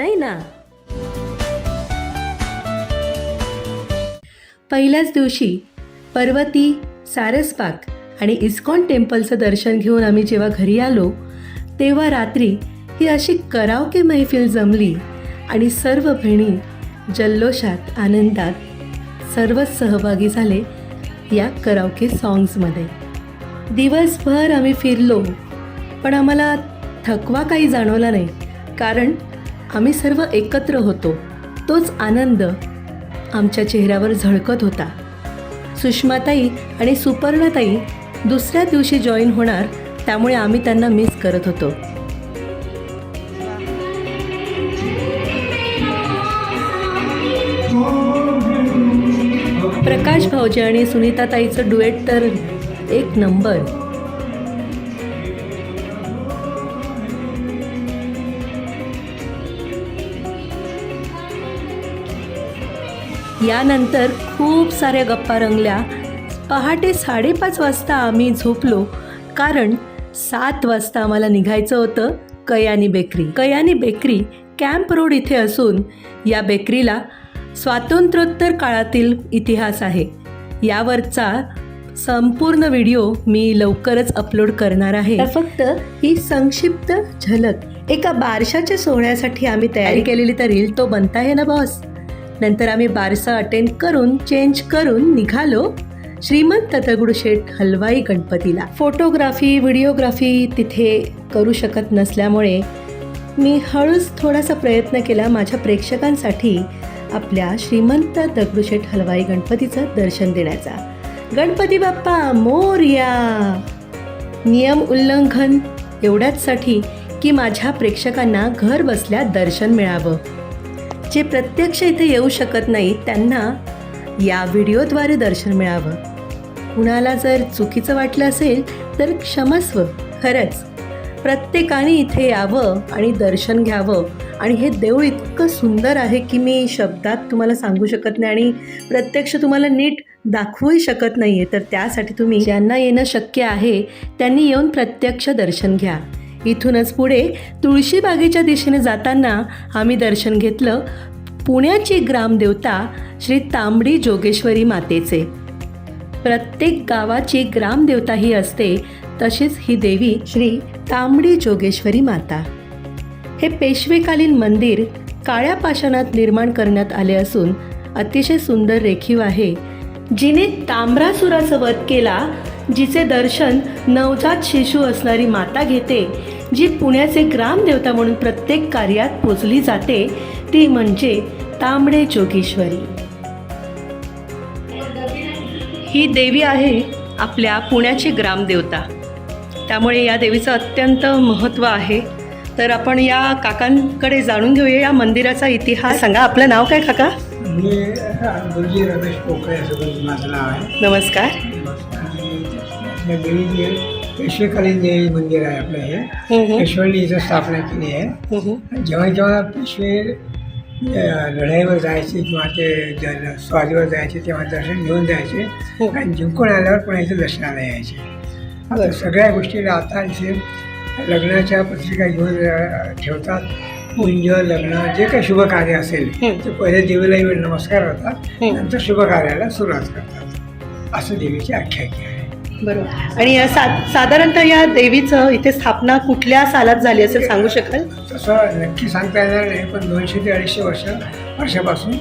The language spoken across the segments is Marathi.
नाही ना? पहिल्याच दिवशी पर्वती सारसबाग आणि इस्कॉन टेम्पलचं दर्शन घेऊन आम्ही जेव्हा घरी आलो तेव्हा रात्री ही अशी करावके मैफिल जमली आणि सर्व बहिणी जल्लोषात आनंदात सर्वच सहभागी झाले या करावके सॉन्ग्समध्ये दिवसभर आम्ही फिरलो पण आम्हाला थकवा काही जाणवला नाही कारण आम्ही सर्व एकत्र होतो. तोच आनंद आमच्या चेहऱ्यावर झळकत होता. सुषमाताई आणि सुपर्णाताई दुसऱ्या दिवशी जॉईन होणार त्यामुळे आम्ही त्यांना मिस करत होतो. प्रकाश भाऊजी आणि सुनीताताईचं डुएट तर एक नंबर यानंतर खूप साऱ्या गप्पा रंगल्या. पहाटे साडेपाच वाजता आम्ही झोपलो कारण सात वाजता आम्हाला निघायचं होतं Kayani bakery. Kayani bakery camp road इथे असून या बेकरीला स्वातंत्र्योत्तर काळातील इतिहास आहे. यावरचा संपूर्ण व्हिडिओ मी लवकरच अपलोड करणार आहे. फक्त ही संक्षिप्त झलक एका बारशाच्या सोहळ्यासाठी आम्ही तयारी केलेली तर रील तो बनता आहे ना बॉस? नंतर आम्ही बारसा अटेंड करून चेंज करून निघालो. श्रीमंत दगडूशेठ हलवाई गणपतीला. फोटोग्राफी व्हिडिओग्राफी तिथे करू शकत नसल्यामुळे मी हळूच थोडासा प्रयत्न केला माझ्या प्रेक्षकांसाठी आपल्या श्रीमंत दगडूशेठ हलवाई गणपतीचं दर्शन देण्याचा. गणपती बाप्पा मोरया नियम उल्लंघन एवढ्याचसाठी की माझ्या प्रेक्षकांना घर बसल्या दर्शन मिळावं. जे प्रत्यक्ष इथे येऊ शकत नाहीत त्यांना या व्हिडिओद्वारे दर्शन मिळावं. कुणाला जर चुकीचं वाटलं असेल तर क्षमस्व खरंच. प्रत्येकाने इथे यावं आणि दर्शन घ्यावं. आणि हे देऊळ इतकं सुंदर आहे की मी शब्दात तुम्हाला सांगू शकत नाही आणि प्रत्यक्ष तुम्हाला नीट दाखवूही शकत नाही आहे तर त्यासाठी तुम्ही ज्यांना येणं शक्य आहे त्यांनी येऊन प्रत्यक्ष दर्शन घ्या. इथूनच पुढे तुळशीबागेच्या दिशेने जाताना आम्ही दर्शन घेतलं पुण्याची ग्रामदेवता श्री तांबडी जोगेश्वरी मातेचे. प्रत्येक गावाची ग्रामदेवता ही असते तशीच ही देवी श्री तांबडी जोगेश्वरी माता. हे पेशवेकालीन मंदिर काळ्या पाषाणात निर्माण करण्यात आले असून अतिशय सुंदर रेखीव आहे जिने तांबरासुराचा वध केला जिचे दर्शन नवजात शिशु असणारी माता घेते जी पुण्याचे ग्रामदेवता म्हणून प्रत्येक कार्यात पोचली जाते ती म्हणजे तांबडे जोगेश्वरी. ही देवी आहे आपल्या पुण्याची ग्रामदेवता. त्यामुळे या देवीचं अत्यंत महत्त्व आहे. तर आपण या काकांकडे जाणून घेऊया या मंदिराचा इतिहास. सांगा आपलं नाव काय काका? मी रमेश पोकळे गुरुजी माझं नाव आहे. नमस्कार. आणि त्या देवीची पेशवेकालीन देवी मंदिर आहे आपलं हे. पेशव्यांनी इथं स्थापना केली आहे जेव्हा जेव्हा पेशवे लढाईवर जायचे किंवा ते स्वारीवर जायचे तेव्हा दर्शन घेऊन जायचे आणि जिंकून आल्यावर पुन्हा इथे दर्शनाला यायचे आता. सगळ्या गोष्टी आता इथे लग्नाच्या पत्रिका घेऊन ठेवतात कुंज लग्न जे काही शुभ कार्य असेल. ते पहिले देवीला येऊन नमस्कार होतात हं. नंतर शुभ कार्याला सुरुवात करतात असं देवीची आख्यायिका आहे बरोबर. आणि या सा साधारणतः या देवीचं इथे स्थापना कुठल्या सालात झाली असेल सांगू शकाल? तसं नक्की सांगता येणार नाही पण दोनशे ते अडीचशे वर्ष वर्षापासून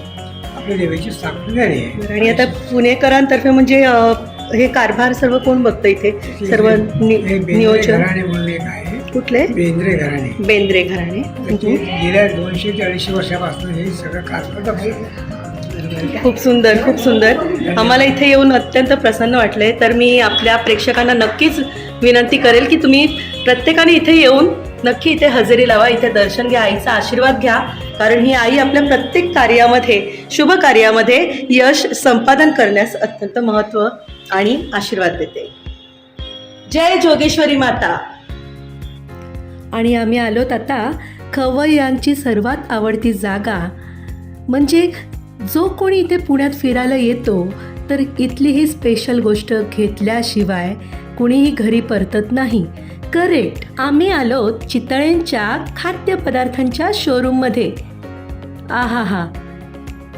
आपल्या देवीची स्थापना झाली आहे. आणि आता पुणेकरांतर्फे म्हणजे हे कारभार सर्व कोण बघतं इथे? सर्व नियोजन? आहे. कुठले? बेंद्रे घराणे. बेंद्रे घराणे. ते गेल्या दोनशे ते अडीचशे वर्षापासून हे सगळं कारभार खूप सुंदर खूप सुंदर. आम्हाला इथे येऊन अत्यंत प्रसन्न वाटले. तर मी आपल्या प्रेक्षकांना नक्कीच विनंती करेल की तुम्ही प्रत्येकाने इथे येऊन नक्की इथे हजेरी लावा इथे दर्शन घ्या आईचा आशीर्वाद घ्या. कारण ही आई आपल्या प्रत्येक कार्यामध्ये शुभ कार्यामध्ये यश संपादन करण्यास अत्यंत महत्त्व आणि आशीर्वाद देते. जय जोगेश्वरी माता. आणि आम्ही आलोत आता खवय्यांची सर्वात आवडती जागा म्हणजे जो कोणी इथे पुण्यात फिरायला येतो तर इथली ही स्पेशल गोष्ट घेतल्याशिवाय कुणीही घरी परतत नाही. करेक्ट आम्ही आलो चितळेंच्या खाद्यपदार्थांच्या शोरूममध्ये आहा हा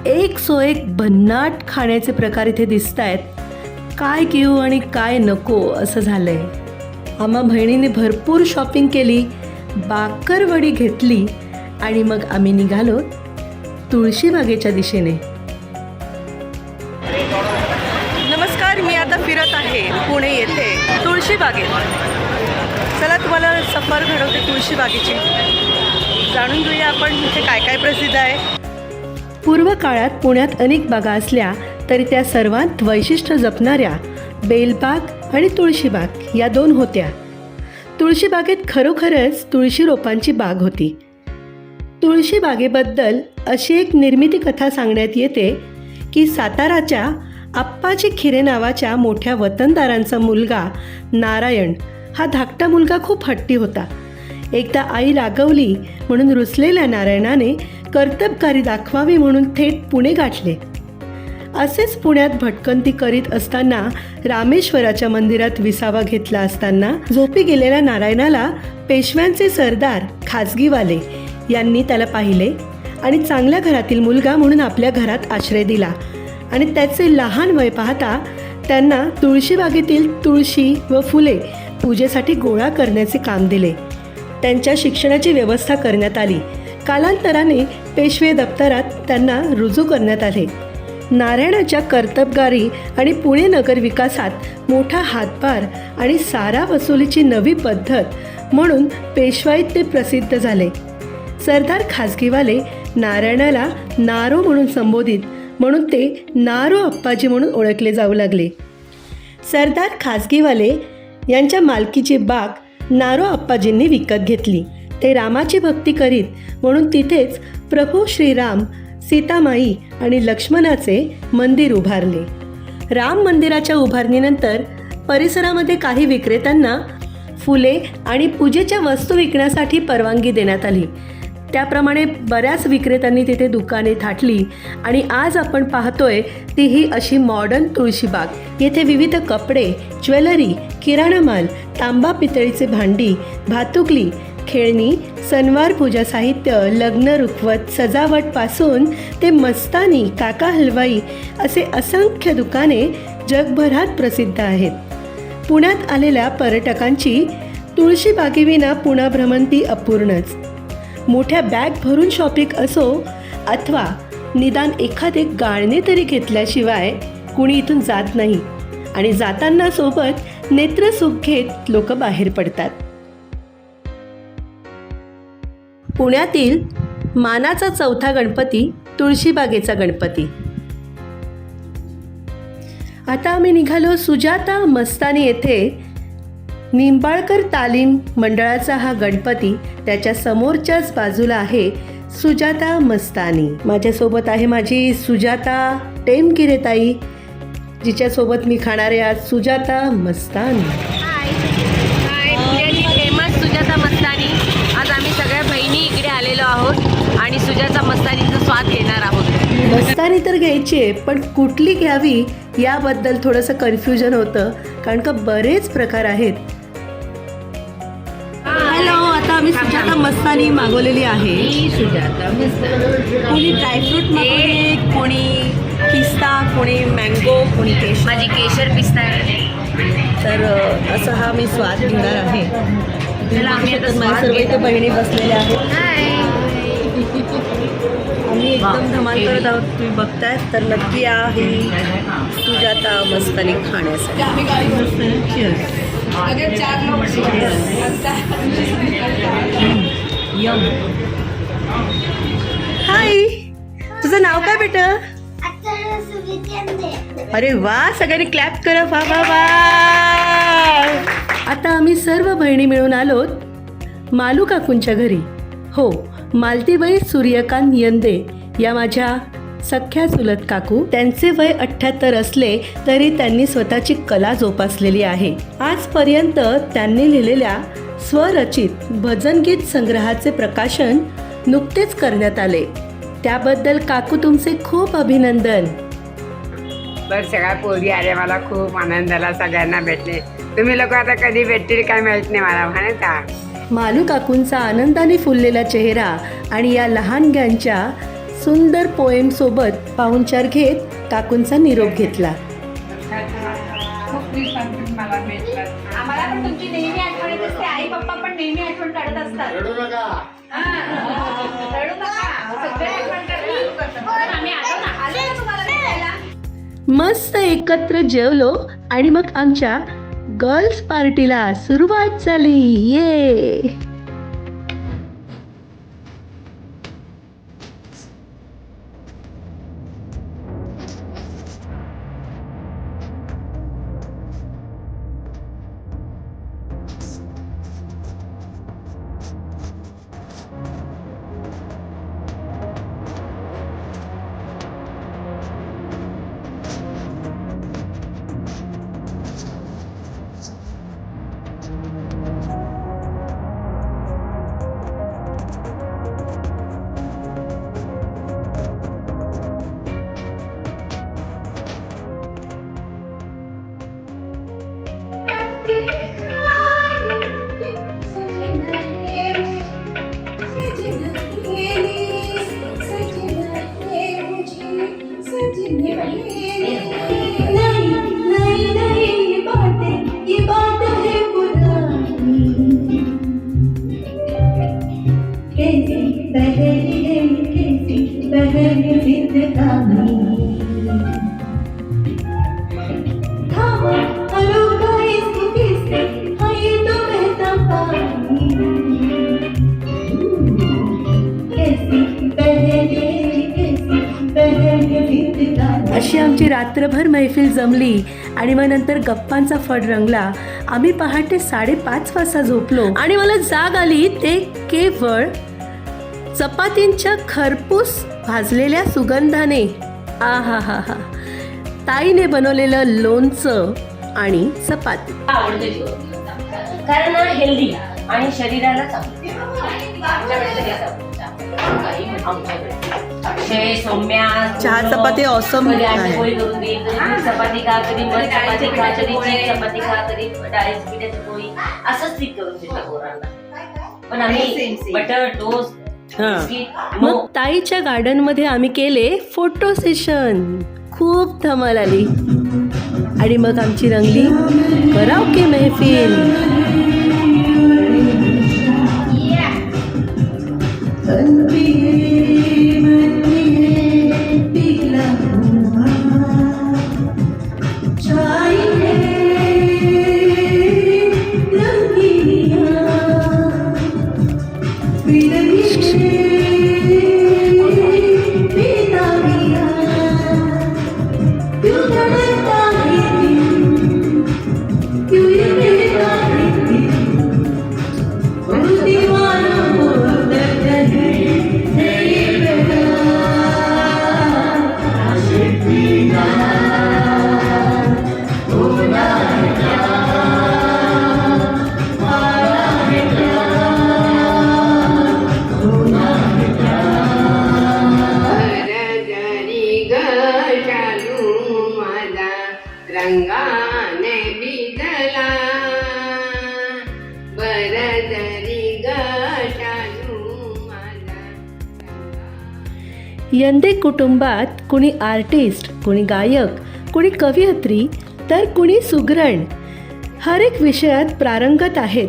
एक सो एक भन्नाट खाण्याचे प्रकार इथे दिसत आहेत काय घेऊ आणि काय नको असं झालंय. आम्हा बहिणीने भरपूर शॉपिंग केली बाकरवडी घेतली आणि मग आम्ही निघालो तुळशीबागेच्या दिशेने. नमस्कार मी आता फिरत आहे पुणे येथे तुळशीबागेत चला तुम्हाला सफर घडवते तुळशीबागेची जाणून घेऊया आपण इथे काय काय प्रसिद्ध आहे. पूर्व काळात पुण्यात अनेक बागा असल्या तरी त्या सर्वात वैशिष्ट्य जपणाऱ्या बेलबाग आणि तुळशीबाग या दोन होत्या. तुळशीबागेत खरोखरच तुळशी रोपांची बाग होती. तुळशी बागेबद्दल अशी एक निर्मिती कथा सांगण्यात येते की साताराच्या आप्पाजी खिरे नावाच्या मोठ्या वतनदारांचा मुलगा नारायण हा धाकटा मुलगा खूप हट्टी होता. एकदा आई रागवली म्हणून रुसलेल्या नारायणाने कर्तबकारी दाखवावी म्हणून थेट पुणे गाठले. असेच पुण्यात भटकंती करीत असताना रामेश्वराच्या मंदिरात विसावा घेतला असताना झोपी गेलेल्या नारायणाला पेशव्यांचे सरदार खाजगीवाले यांनी त्याला पाहिले आणि चांगल्या घरातील मुलगा म्हणून आपल्या घरात आश्रय दिला. आणि त्याचे लहान वय पाहता त्यांना तुळशीबागेतील तुळशी व फुले पूजेसाठी गोळा करण्याचे काम दिले. त्यांच्या शिक्षणाची व्यवस्था करण्यात आली. कालांतराने पेशवे दप्तरात त्यांना रुजू करण्यात आले. नारायणाच्या कर्तबगारी आणि पुणे नगर विकासात मोठा हातभार आणि सारा वसुलीची नवी पद्धत म्हणून पेशवाईत ते प्रसिद्ध झाले. सरदार खाजगीवाले नारायणाला नारो म्हणून संबोधित म्हणून ते नारो अप्पाजी म्हणून ओळखले जाऊ लागले. सरदार खाजगीवाले यांच्या मालकीची बाग नारो अप्पाजींनी विकत घेतली. ते रामाची भक्ती करीत म्हणून तिथेच प्रभू श्रीराम सीतामाई आणि लक्ष्मणाचे मंदिर उभारले. राम मंदिराच्या उभारणीनंतर परिसरामध्ये काही विक्रेत्यांना फुले आणि पूजेच्या वस्तू विकण्यासाठी परवानगी देण्यात आली. त्याप्रमाणे बऱ्याच विक्रेत्यांनी तिथे दुकाने थाटली. आणि आज आपण पाहतोय ती ही अशी मॉडर्न तुळशीबाग येथे विविध कपडे ज्वेलरी किराणा माल तांबा पितळीचे भांडी भातुकली खेळणी सणवार पूजा साहित्य लग्न रुखवत सजावटपासून ते मस्तानी काका हलवाई असे असंख्य दुकाने जगभरात प्रसिद्ध आहेत. पुण्यात आलेल्या पर्यटकांची तुळशीबागेविना पुणा भ्रमंती अपूर्णच. मोठ्या बॅग भरून शॉपिंग असो अथवा निदान एखादे गाळणे तरी घेतल्याशिवाय कुणी इथून जात नाही. आणि जाताना सोबत नेत्रसुख घेत लोक बाहेर पडतात. पुण्यातील मानाचा चौथा गणपती तुळशीबागेचा गणपती. आता आम्ही निघालो सुजाता मस्तानी येथे निंबाळकर तालीम मंडळाचा हा गणपती त्याच्या समोरच्याच बाजूला आहे सुजाता मस्तानी. माझ्यासोबत आहे माझी सुजाता टेमगिरे ताई जिच्यासोबत मी खाणार आहे आज सुजाता मस्तानी. हाय पुण्याची फेमस सुजाता मस्तानी. आज आम्ही सगळ्या बहिणी इकडे आलेलो आहोत आणि सुजाता मस्तानीचा स्वाद घेणार आहोत. मस्तानी तर घ्यायची आहे पण कुठली घ्यावी याबद्दल थोडंसं कन्फ्युजन होतं कारण का बरेच प्रकार आहेत. आम्ही सुजाता मस्तानी मागवलेली आहे. सुजाता कोणी ड्रायफ्रूट मागवले कोणी पिस्ता कोणी मँगो कोणी केश माझी केशर पिस्ता आहे. तर असा हा मी स्वाद घेणार आहे. चला, आम्ही आता तर माझ्या सर्व इथे. बहिणी बसलेल्या आहेत. आम्ही एकदम धमाल करत आहोत. तुम्ही बघताय तर नक्की या ही सुजाता मस्तानी खाण्यासाठी. Cheers. यम. हाय. तुझं नाव काय बेटा? अरे वा सगळ्यांनी क्लॅप करा. वा वा वा. आता आम्ही सर्व बहिणी मिळून आलोत मालू काकूंच्या घरी. हो मालतीबाई सूर्यकांत यंदे या माझ्या सख्या चुलत काकू त्यांचे वय अठ्ठ्याहत्तर असले तरी त्यांनी स्वतःची कला जोपासलेली आहे. आजपर्यंत त्यांनी लिहिलेल्या स्वरचित भजनगीत संग्रहाचे प्रकाशन नुकतेच करण्यात आले. त्याबद्दल काकू तुमचे खूप अभिनंदन. बस सगळ्या पोरी आल्या मला खूप आनंद झाला सगळ्यांना भेटले. तुम्ही लोक आता कधी भेटतील काय माहीत नाही मला म्हणत का? मालू काकूंचा आनंदाने फुललेला चेहरा आणि या लहानग्यांच्या सुंदर पोएमसोबत पाहुणचार घेत काकूंचा निरोप घेतला. खूप दिवसांतून मला भेटला आम्हाला पण तुमची नेहमी आठवण येत असते. आई पप्पा पण नेहमी आठवण काढत असतात. रडू नका. रडू नका. सगळे आठवण करतात पण आम्ही आलो ना आलो ना तुम्हाला भेटायला. मस्त एकत्र जेवलो आणि मग आमच्या गर्ल्स पार्टीला सुरुवात झाली. ये अशी आमची रात्रभर मैफिल जमली आणि मग नंतर गप्पांचा फड रंगला. आम्ही पहाटे साडेपाच वाजता झोपलो. आणि मला जाग आली ते केवळ चपातींच्या खरपूस भाजलेल्या सुगंधाने. आ हा हा हा ताईने बनवलेलं लोणचं आणि चपाती. कारण हेल्दी आणि शरीराला अक्षय सौम्या चहा चपाती awesome आहे. पोळी करून देईल चपाती खा कधी मध चपाती खा कधी चीज चपाती खा कधी डाळीची पिठाची पोळी. असंच ट्रीट करून देतात पोरांना. पण आम्ही बटर टोस्ट बिस्किट मग ताईच्या गार्डनमध्ये आम्ही केले फोटो सेशन खूप धमाल आली. आणि मग आमची रंगली कराओके मेहफिल. यंदे कुटुंबात कुणी आर्टिस्ट कुणी गायक कुणी कवयित्री तर कुणी सुगरण. हर एक विषयात प्रारंगत आहेत.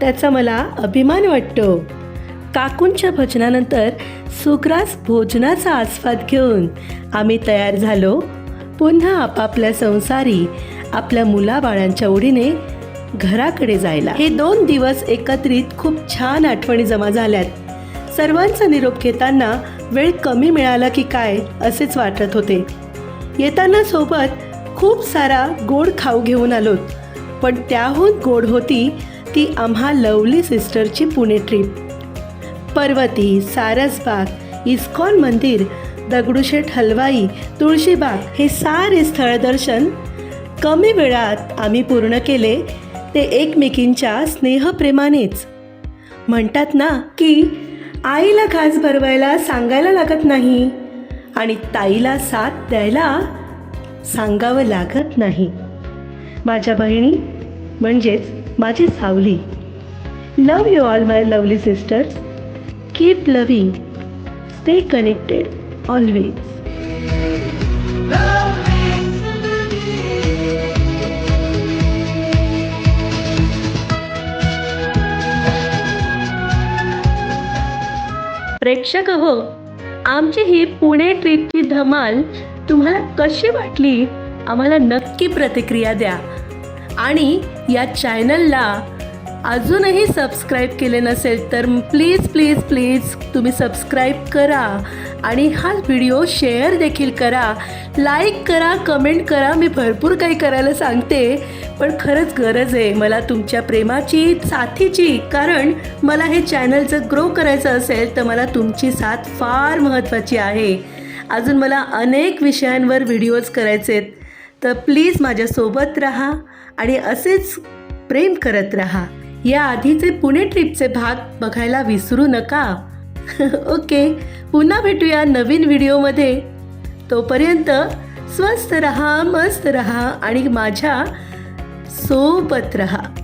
त्याचा मला अभिमान वाटतो. काकूंच्या भजनानंतर सुग्रास भोजनाचा आस्वाद घेऊन आम्ही तयार झालो. पुन्हा आपापल्या संसारी आपल्या मुलाबाळांच्या ओढीने घराकडे जायला. हे दोन दिवस एकत्रित खूप छान आठवणी जमा झाल्यात. सर्वांचा निरोप घेताना वेळ कमी मिळाला की काय असेच वाटत होते. येताना सोबत खूप सारा गोड खाऊ घेऊन आलोत पण त्याहून गोड होती ती आम्हा लवली सिस्टरची पुणे ट्रिप पर्वती सारसबाग इस्कॉन मंदिर दगडूशेठ हलवाई तुळशीबाग हे सारे स्थळदर्शन कमी वेळात आम्ही पूर्ण केले ते एकमेकींच्या स्नेहप्रेमानेच. म्हणतात ना की आईला घास भरवायला सांगायला लागत नाही आणि ताईला साथ द्यायला सांगावं लागत नाही. माझ्या बहिणी म्हणजेच माझी सावली. Love you all my lovely sisters keep loving stay connected always प्रेक्षक हो आमची ही पुणे ट्रिपची धमाल तुम्हाला कशी वाटली? आम्हाला नक्की प्रतिक्रिया द्या. आणि या चॅनलला अजूनही सबस्क्राईब केले नसेल तर प्लीज प्लीज प्लीज तुम्ही सबस्क्राईब करा. आणि हा व्हिडिओ शेअर देखील करा. लाईक करा कमेंट करा. मी भरपूर काही करायला सांगते. पण खरंच गरज आहे मला तुमच्या प्रेमाची साथीची. कारण मला हे चॅनल जर ग्रो करायचं असेल तर मला तुमची साथ फार महत्त्वाची आहे. अजून मला अनेक विषयांवर व्हिडिओज करायचे आहेत. तर प्लीज माझ्यासोबत राहा आणि असेच प्रेम करत राहा. या आधीचे पुणे ट्रिपचे भाग बघायला विसरू नका. ओके पुन्हा भेटूया नवीन व्हिडिओमध्ये. तोपर्यंत स्वस्त रहा मस्त रहा आणि माझ्या सोबत रहा.